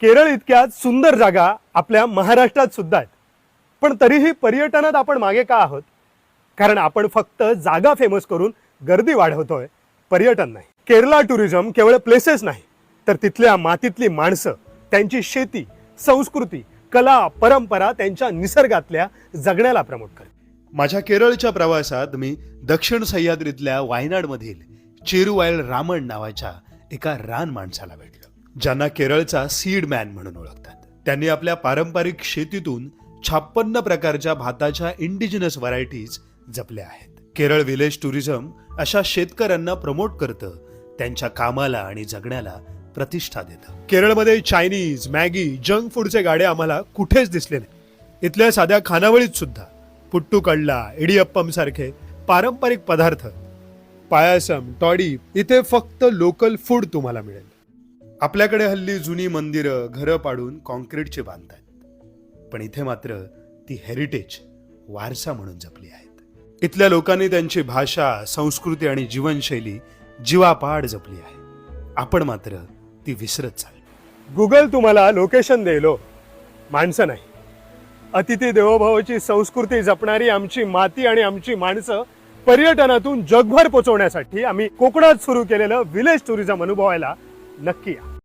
केरळ इतक्या सुंदर जागा आपल्या महाराष्ट्रात सुद्धा आहेत. पण तरीही पर्यटनात आपण मागे का आहोत? कारण आपण फक्त जागा फेमस करून गर्दी वाढवतोय पर्यटन नाही. केरला टुरिझम केवळ प्लेसेस नाही तर तिथल्या मातीतली माणसं त्यांची शेती संस्कृती कला परंपरा त्यांच्या निसर्गातल्या जगण्याला प्रमोट करते माझ्या केरळच्या प्रवासात मी दक्षिण सह्याद्रीतल्या वायनाडमधील चेरुवायल रामण नावाच्या एका रान माणसाला भेटलो. ज्यांना केरळचा सीड मॅन म्हणून ओळखतात. त्यांनी आपल्या पारंपरिक शेतीतून छाप्पन्न प्रकारच्या भाताच्या इंडिजिनस व्हरायटीज जपल्या आहेत. केरळ विलेज टुरिझम अशा शेतकऱ्यांना प्रमोट करतं त्यांच्या कामाला आणि जगण्याला प्रतिष्ठा देतं. केरळमध्ये चायनीज मॅगी जंक फूडचे गाडे आम्हाला कुठेच दिसले नाही इथल्या साध्या खानावळीत सुद्धा पुट्टू कडला इडियप्पम सारखे पारंपरिक पदार्थ पायासम टॉडी इथे फक्त लोकल फूड तुम्हाला मिळेल. आपल्याकडे हल्ली जुनी मंदिरं घरं पाडून कॉन्क्रीटची बांधतात पण इथे मात्र ती हेरिटेज वारसा म्हणून जपली आहेत. इथल्या लोकांनी त्यांची भाषा संस्कृती आणि जीवनशैली जीवापाड जपली आहे. आपण मात्र ती विसरत चाल गुगल तुम्हाला लोकेशन देलो. माणसं नाही. अतिथी देवोभावाची संस्कृती जपणारी आमची माती आणि आमची माणसं पर्यटनातून जगभर पोचवण्यासाठी आम्ही कोकणात सुरू केलेलं विलेज टुरिझम अनुभवायला नक्की या.